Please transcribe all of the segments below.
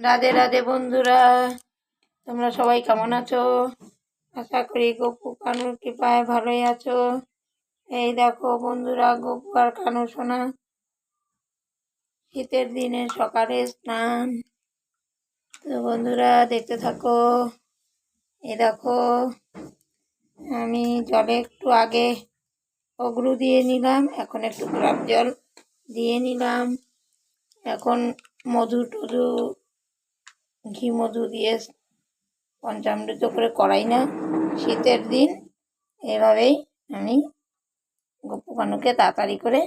রাধে রাধে বন্ধুরা, তোমরা সবাই কেমন আছো? আশা করি গপু কানুর কৃপায় ভালোই আছো। এই দেখো বন্ধুরা, গপু আর কানু সোনা, শীতের দিনে সকালে স্নান। তো বন্ধুরা, দেখতে থাকো। এই দেখো, আমি জলে একটু আগে অগ্রু দিয়ে নিলাম, এখন একটু গোলাপ জল দিয়ে নিলাম। এখন মধু টধু ঘি মধু দিয়ে পঞ্চামৃত করে করাই না, শীতের দিন। এভাবেই আমি গপু কানুকে তাড়াতাড়ি করে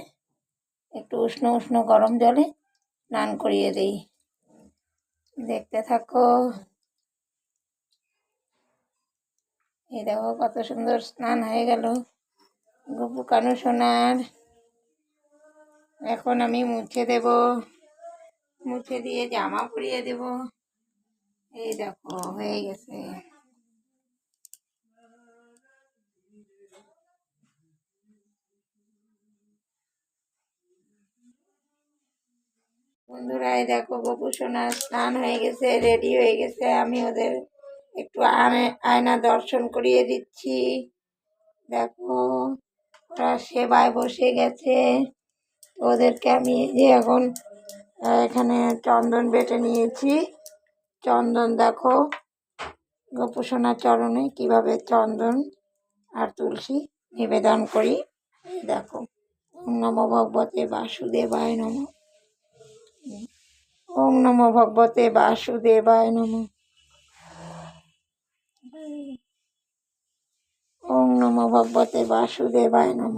একটু উষ্ণ উষ্ণ গরম জলে স্নান করিয়ে দিই। দেখতে থাকো। এই দেখো কত সুন্দর স্নান হয়ে গেল। গপু কানু সোনার, এখন আমি মুছে দেব। মুছে দিয়ে জামা পরিয়ে দেব। এই দেখো, হয়ে গেছে। বন্ধুরা, এই দেখো, গপু সোনার স্নান হয়ে গেছে রেডি হয়ে গেছে। আমি ওদের একটু আয়- আয়না দর্শন করিয়ে দিচ্ছি। দেখো, ওরা সেবায় বসে গেছে। ওদেরকে আমি যে এখন এখানে চন্দন বেটে নিয়েছি। চন্দন, দেখো। গোপুসোনার চরণে কীভাবে চন্দন আর তুলসী নিবেদন করি দেখো। ওম নমো ভগবতে বাসুদেবায় নম। ওম নমো ভগবতে বাসুদেবায় নম। ওম নমো ভগবতে বাসুদেবায় নম।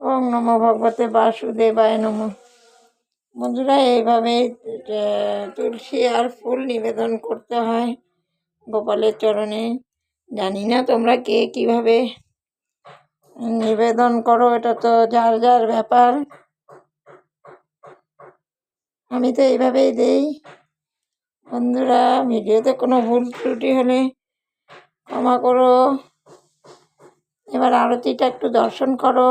ওম নমো ভগবতে বাসুদেবায় নম। বন্ধুরা, এইভাবে তুলসী আর ফুল নিবেদন করতে হয় গোপালের চরণে। জানি না তোমরা কে কীভাবে নিবেদন করো, এটা তো যার যার ব্যাপার। আমি তো এইভাবেই দেই। বন্ধুরা, ভিডিওতে কোনো ভুল ত্রুটি হলে ক্ষমা করো। এবার আরতিটা একটু দর্শন করো।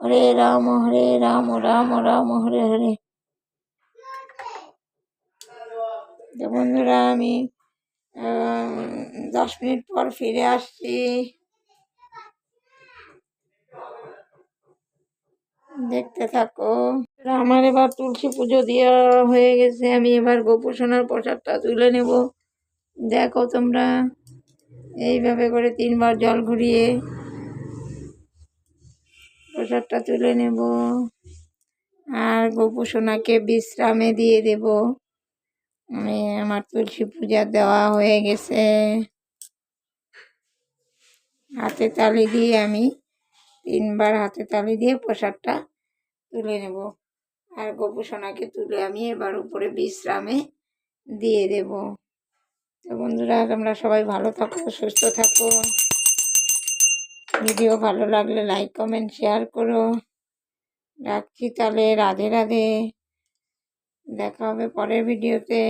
হরে রাম হরে রাম রাম রাম, হরে হরে। বন্ধুরা, আমি দশ মিনিট পর ফিরে আসছি। দেখতে থাকো। আমার এবার তুলসী পুজো দেওয়া হয়ে গেছে। আমি এবার গোপুসোনার প্রসাদটা তুলে নেব। দেখো তোমরা, এইভাবে করে তিনবার জল ঘুরিয়ে প্রসাদটা তুলে নেব। আর গোপুসোনাকে বিশ্রামে দিয়ে দেব। আমি আমার তুলসী পূজা দেওয়া হয়ে গেছে। হাতে তালি দিয়ে আমি তিনবার হাতে তালি দিয়ে প্রসাদটা তুলে নেব। আর গোপুসোনাকে তুলে আমি এবার উপরে বিশ্রামে দিয়ে দেব। তো বন্ধুরা, তোমরা সবাই ভালো থাকো, সুস্থ থাকো। ভিডিও ভালো লাগলে লাইক কমেন্ট শেয়ার করো। রাখছি তাহলে, রাধে রাধে। দেখা হবে পরের ভিডিওতে